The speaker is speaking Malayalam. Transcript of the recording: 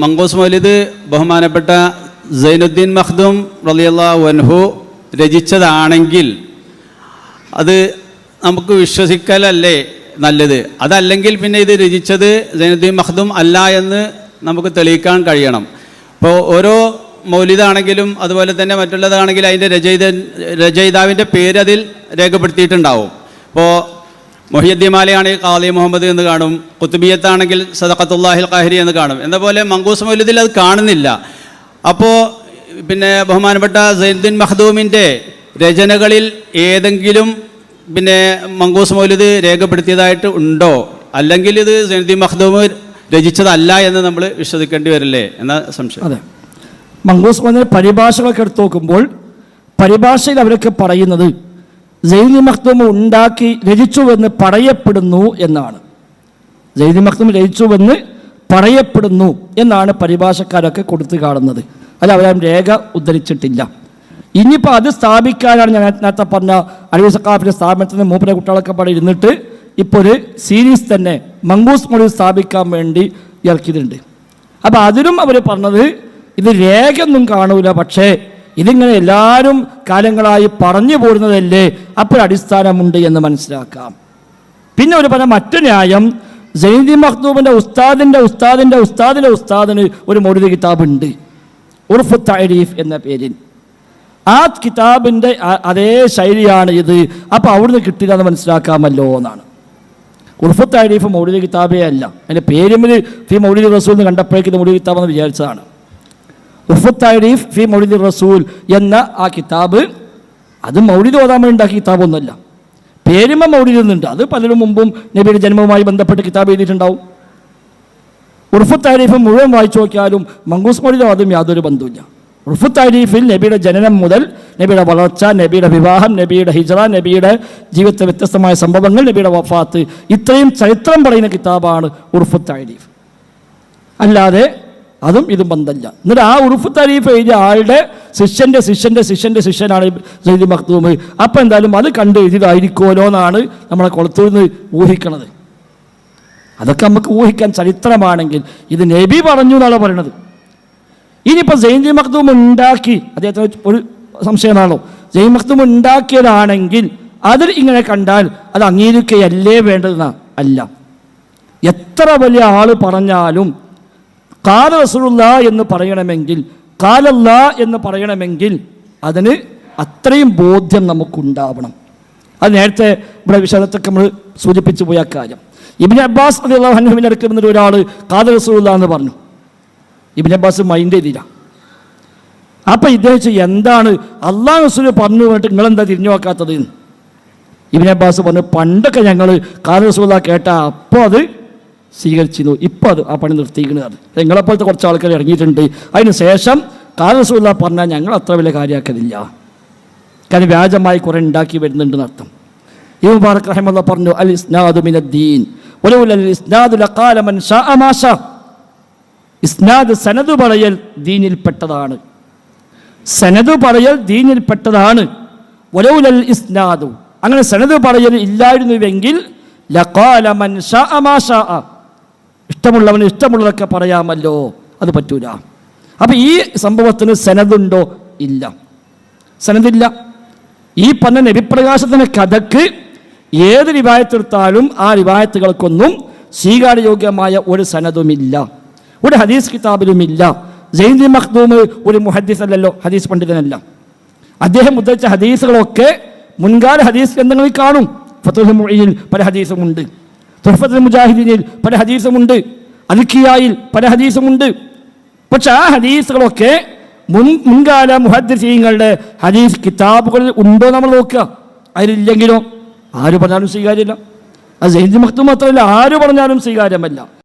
മങ്കൂസ് മൗലിദ് ബഹുമാനപ്പെട്ട സൈനുദ്ദീൻ മഖ്ദൂം റളിയല്ലാ വൻഹു രചിച്ചതാണെങ്കിൽ അത് നമുക്ക് വിശ്വസിക്കലല്ലേ നല്ലത്? അതല്ലെങ്കിൽ പിന്നെ ഇത് രചിച്ചത് സൈനുദ്ദീൻ മഖ്ദൂം അല്ല എന്ന് നമുക്ക് തെളിയിക്കാൻ കഴിയണം. ഇപ്പോൾ ഓരോ മൗലിദാണെങ്കിലും അതുപോലെ തന്നെ മറ്റുള്ളതാണെങ്കിലും അതിന്റെ രചയിത രചയിതാവിന്റെ പേര് അതിൽ രേഖപ്പെടുത്തിയിട്ടുണ്ടാവും. ഇപ്പോൾ മൊഹിയദ്ദിമാലയാണെങ്കിൽ ഖാലി മുഹമ്മദ് എന്ന് കാണും. കുത്തുബിയത്താണെങ്കിൽ സദഖത്തുല്ലാഹിൽ ഖാഹിരി എന്ന് കാണും. എന്ന പോലെ? മങ്കൂസ് മൗലിദിൽ അത് കാണുന്നില്ല. അപ്പോൾ പിന്നെ ബഹുമാനപ്പെട്ട സൈനുദ്ദീൻ മഹദൂമിന്റെ രചനകളിൽ ഏതെങ്കിലും പിന്നെ മങ്കൂസ് മൗലിദ് രേഖപ്പെടുത്തിയതായിട്ട് ഉണ്ടോ? അല്ലെങ്കിൽ ഇത് സൈനുദ്ദീൻ മഹദൂമ് രചിച്ചതല്ല എന്ന് നമ്മൾ വിശ്വസിക്കേണ്ടി വരില്ലേ? എന്ന സംശയം. അതെ. മങ്കൂസ് മൗലിന്റെ പരിഭാഷകളൊക്കെ എടുത്തു നോക്കുമ്പോൾ പരിഭാഷയിൽ അവരൊക്കെ പറയുന്നത് ജൈനി മഖ്ദൂം ഉണ്ടാക്കി രചിച്ചുവെന്ന് പറയപ്പെടുന്നു എന്നാണ്. ജൈനി മഖ്ദൂം രചിച്ചുവെന്ന് പറയപ്പെടുന്നു എന്നാണ് പരിഭാഷക്കാരൊക്കെ കൊടുത്തു കാണുന്നത്. അല്ല അവരും രേഖ ഉദ്ധരിച്ചിട്ടില്ല. ഇനിയിപ്പോൾ അത് സ്ഥാപിക്കാനാണ് ഞാൻ നേരത്തെ പറഞ്ഞ അലി സക്കാഫിന്റെ സ്ഥാപനത്തിൽ നിന്ന് മൂപ്പര കുട്ടികളൊക്കെ പാടെ ഇരുന്നിട്ട് ഇപ്പോൾ ഒരു സീരീസ് തന്നെ മംഗൂസ് മൊഴി സ്ഥാപിക്കാൻ വേണ്ടി ഇറക്കിയിട്ടുണ്ട്. അപ്പോൾ അതിലും അവർ പറഞ്ഞത് ഇത് ഒന്നും കാണൂല പക്ഷേ ഇതിങ്ങനെ എല്ലാവരും കാലങ്ങളായി പറഞ്ഞു പോരുന്നതല്ലേ? അപ്പോൾ അടിസ്ഥാനമുണ്ട് എന്ന് മനസ്സിലാക്കാം. പിന്നെ ഒരു പറഞ്ഞ മറ്റു ന്യായം ജൈദി മഖ്ദൂബിന്റെ ഉസ്താദിന്റെ ഉസ്താദിന്റെ ഉസ്താദിന്റെ ഉസ്താദിന് ഒരു മൗലിക കിതാബുണ്ട്. ഉർഫ് തരീഫ് എന്ന പേരിൽ. ആ കിതാബിന്റെ അതേ ശൈലിയാണ് ഇത്. അപ്പോൾ അവിടുന്ന് കിട്ടില്ല മനസ്സിലാക്കാമല്ലോ എന്നാണ്. ഉർഫ് തരീഫ് മൗലിക കിതാബേ അല്ല. അതിന്റെ പേരുമിൽ ഫി മൗലിക റസൂൽ എന്ന് കണ്ടപ്പോഴേക്കും മൗലിക കിതാബ് എന്ന് വിചാരിച്ചതാണ്. ഉർഫ് താരീഫ് ഫി മൗലിദ് റസൂൽ എന്ന ആ കിതാബ് അത് മൗലിദ് ഓതാൻ വേണ്ടി ഉണ്ടാക്കിയ കിതാബൊന്നുമല്ല. പേരുമ മൗലിദ് എന്നുണ്ട് അത് പലരും മുമ്പും നബിയുടെ ജന്മവുമായി ബന്ധപ്പെട്ട് കിതാബ് എഴുതിയിട്ടുണ്ടാവും. ഉർഫു താരീഫ് മുഴുവൻ വായിച്ചു നോക്കിയാലും മങ്കൂസ് മൗലിദും അതും യാതൊരു ബന്ധുവില്ല ഉർഫു താരീഫിൽ നബിയുടെ ജനനം മുതൽ നബിയുടെ വളർച്ച നബിയുടെ വിവാഹം നബിയുടെ ഹിജറ നബിയുടെ ജീവിതത്തെ വ്യത്യസ്തമായ സംഭവങ്ങൾ നബിയുടെ വഫാത്ത് ഇത്രയും ചരിത്രം പറയുന്ന കിതാബാണ് ഉർഫു താരീഫ്. അല്ലാതെ അതും ഇതും ബന്ധമില്ല എന്നിട്ട് ആ ഉറുഫ് തരീഫ് എഴുതിയ ആളുടെ ശിഷ്യന്റെ ശിഷ്യന്റെ ശിഷ്യന്റെ ശിഷ്യനാണ് സൈദി മഖ്ദൂം. അപ്പം എന്തായാലും അത് കണ്ട് എഴുതിയതായിരിക്കുമല്ലോ എന്നാണ് നമ്മളെ കുളത്തിൽ നിന്ന് ഊഹിക്കണത്. അതൊക്കെ നമുക്ക് ഊഹിക്കാൻ ചരിത്രമാണെങ്കിൽ ഇത് നബി പറഞ്ഞു എന്നാണ് പറയണത്. ഇനിയിപ്പോൾ ജൈൻജി മഖ്ദൂം ഉണ്ടാക്കി അദ്ദേഹത്തിന് ഒരു സംശയമാണോ ജൈൻ മഖ്ദൂം ഉണ്ടാക്കിയതാണെങ്കിൽ അതിൽ ഇങ്ങനെ കണ്ടാൽ അത് അംഗീകരിക്കുകയല്ലേ വേണ്ടതെന്നാ? അല്ല. എത്ര വലിയ ആൾ പറഞ്ഞാലും കാല റസൂലുള്ള എന്ന് പറയണമെങ്കിൽ കാലല്ല എന്ന് പറയണമെങ്കിൽ അതിന് അത്രയും ബോധ്യം നമുക്കുണ്ടാവണം. അത് നേരത്തെ ഇവിടെ വിശദത്തൊക്കെ നമ്മൾ സൂചിപ്പിച്ചു പോയ കാര്യം. ഇബിൻ അബ്ബാസ് അടുക്കൽ നിന്നൊരു ഒരാൾ കാല റസൂലുള്ള എന്ന് പറഞ്ഞു. ഇബിൻ അബ്ബാസ് മൈൻഡ് ചെയ്തില്ല. അപ്പം ഇദ്ദേഹം എന്താണ് അള്ളാഹ് റസൂൽ പറഞ്ഞു? പറഞ്ഞിട്ട് നിങ്ങളെന്താ തിരിഞ്ഞു നോക്കാത്തത്. ഇബിൻ അബ്ബാസ് പറഞ്ഞു പണ്ടൊക്കെ ഞങ്ങൾ കാല റസൂല കേട്ട അപ്പോൾ അത് സ്വീകരിച്ചിരുന്നു. ഇപ്പോൾ അത് ആ പണി നിർത്തിയിരിക്കുന്നത്. അത് നിങ്ങളെപ്പോലത്തെ കുറച്ച് ആൾക്കാർ ഇറങ്ങിയിട്ടുണ്ട്. അതിന് ശേഷം കാല പറഞ്ഞാൽ ഞങ്ങൾ അത്ര വലിയ കാര്യമാക്കലില്ല. കാരണം വ്യാജമായി കുറേ ഉണ്ടാക്കി വരുന്നുണ്ടെന്ന് അർത്ഥം ഈ മുബാറക് റഹിമല്ല പറഞ്ഞു അൽ ഇസ്നാദു മിനദ്ദീൻ. ഇസ്നാദു സനദ് പറയൽ ദീനിൽപ്പെട്ടതാണ് സനദ് പറയൽ ദീനിൽപ്പെട്ടതാണ് ഒരൗലൽ ഇസ്നാദു. അങ്ങനെ സനദ് പറയൽ ഇല്ലായിരുന്നുവെങ്കിൽ ലഖാല മൻ ഷാഅ ശാഅ ഇഷ്ടമുള്ളവന് ഇഷ്ടമുള്ളതൊക്കെ പറയാമല്ലോ അത് പറ്റൂല. അപ്പം ഈ സംഭവത്തിന് സനതുണ്ടോ? ഇല്ല. സനതില്ല. ഈ പറഞ്ഞ നബിപ്രകാശത്തിന്റെ കഥക്ക് ഏത് റിവായത്തെടുത്താലും ആ റിവായത്തുകൾക്കൊന്നും സ്വീകാര്യയോഗ്യമായ ഒരു സനതുമില്ല. ഒരു ഹദീസ് കിതാബിലുമില്ല. ജൈന്തി മഖ്ദൂമ് ഒരു മുഹദ്ദീസ് അല്ലല്ലോ ഹദീസ് പണ്ഡിതനല്ല. അദ്ദേഹം ഉദ്ധരിച്ച ഹദീസുകളൊക്കെ മുൻകാല ഹദീസ് ഗ്രന്ഥങ്ങളിൽ കാണും. ഫത്തുൽ മുഈനിൽ പല ഹദീസുമുണ്ട്. തുഹഫത്തുൽ മുജാഹിദീനിൽ പല ഹദീസുമുണ്ട്. അൽക്കിയായിൽ പല ഹദീസുമുണ്ട്. പക്ഷെ ആ ഹദീസുകളൊക്കെ മുൻ മുൻകാല മുഹദ്ദീങ്ങളുടെ ഹദീസ് കിതാബുകളിൽ ഉണ്ടോ നമ്മൾ നോക്കുക. അതിലില്ലെങ്കിലോ ആര് പറഞ്ഞാലും സ്വീകാര്യമല്ല. അത് മഹത്വം മാത്രമല്ല ആര് പറഞ്ഞാലും സ്വീകാര്യമല്ല.